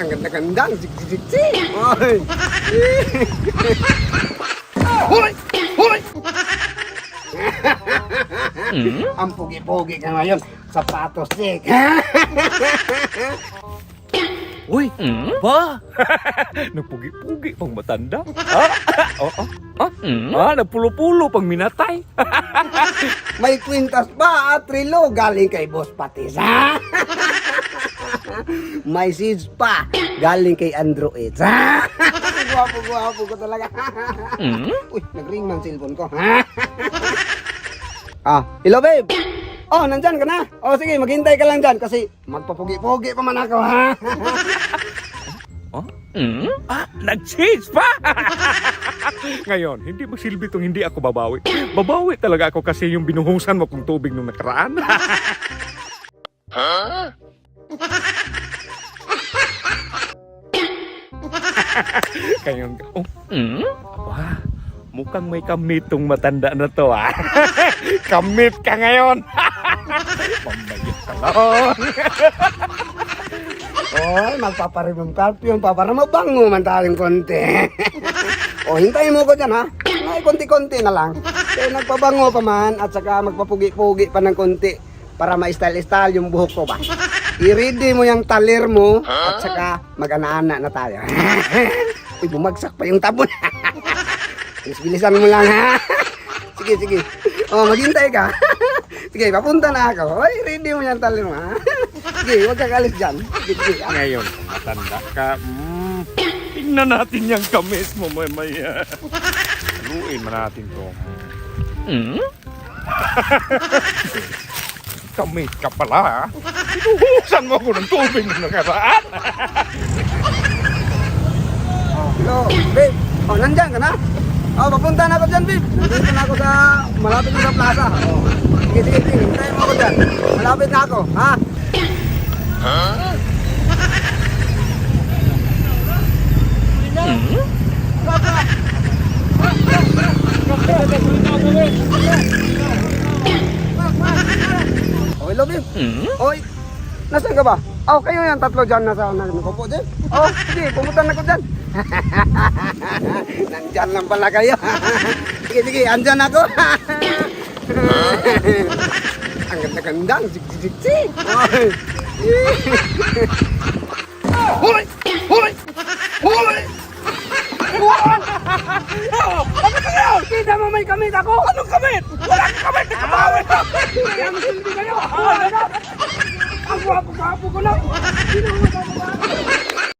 Ang ganda-gandang, jik-jik-jik. Oy. Hoy! Hoy! Ang pugi-pugi ka ngayon. Sapatos, sik. Uy, ba? Nagpugi-pugi pang matanda. Ha? Oh, oh. Ah, ah, nagpulo-pulo pang minatay. May kwintas pa at relo galing kay Boss Patis. ha? May seeds pa galing kay Android. ha? Guwapo-guwapo ko talaga. Uy, nag-ring man cellphone ko. ah, hello babe. Oh, nandyan ka na. Oh, sige, maghintay ka lang dyan kasi magpapugi-pugi pa man ako, ha? Oh? Ah, nag-change pa! Ngayon, hindi magsilbi itong hindi ako babawi. Babawi talaga ako kasi yung binuhusan mo kong tubig nung nakaraan. Ngayon, oh, wah, mukhang may kamit tong matanda na to ah. kamit ka ngayon. Pambayit ka lang. Oy, magpaparimum karpyon pa para mabango man taling konti. o, hintayin mo ko dyan, ha? Ay, konti-konti na lang. Kaya nagpabango pa man at saka magpapugi-pugi pa ng konti para ma-style-style yung buhok ko ba. I-ready mo yung talir mo at saka mag-ana-ana na tayo. Uy, bumagsak pa yung tabon. Bilis-bilisan mo lang, ha? Sige, sige. Oh, maghintay ka. Sige, papunta na ako. Oy, ready mo yung talir mo, ha? Sige, huwag kang alis dyan. Sige, sige. Ngayon, matanda ka. Mm, tingnan natin yung kamis mo mamaya. Haluin mo natin to. Mm? Kamit ka pala ha? Inuhusan mo ako ng tubig na nakaraan. Hello, babe. Oh, nandyan ka na? Oh, papunta na ako dyan, babe. Nandito na ako sa, malapit na sa plaza. Oh. Sige, sige, sige. Hintayin mo ako dyan. Malapit na ako, ha? Oh, hello, babe. Oy, nasaan ka ba? Oh, kayo yan, tatlo dyan nasa nagpupo dyan. Oh, sige, pumunta na ko dyan. Nandyan lang pala kayo. sige, sige, andyan ako. Ang ganda-gandang, jik-jik-jik. Oy. Hoy! Hoy! Hoy! Ano ka na? Kita mo may kamit ako? Anong kamit? Wala kang kamit! Nakabawit ka! Kaya masilbi kayo! Ang Gwapo-gwapo ko lang. Sino ang magagawa?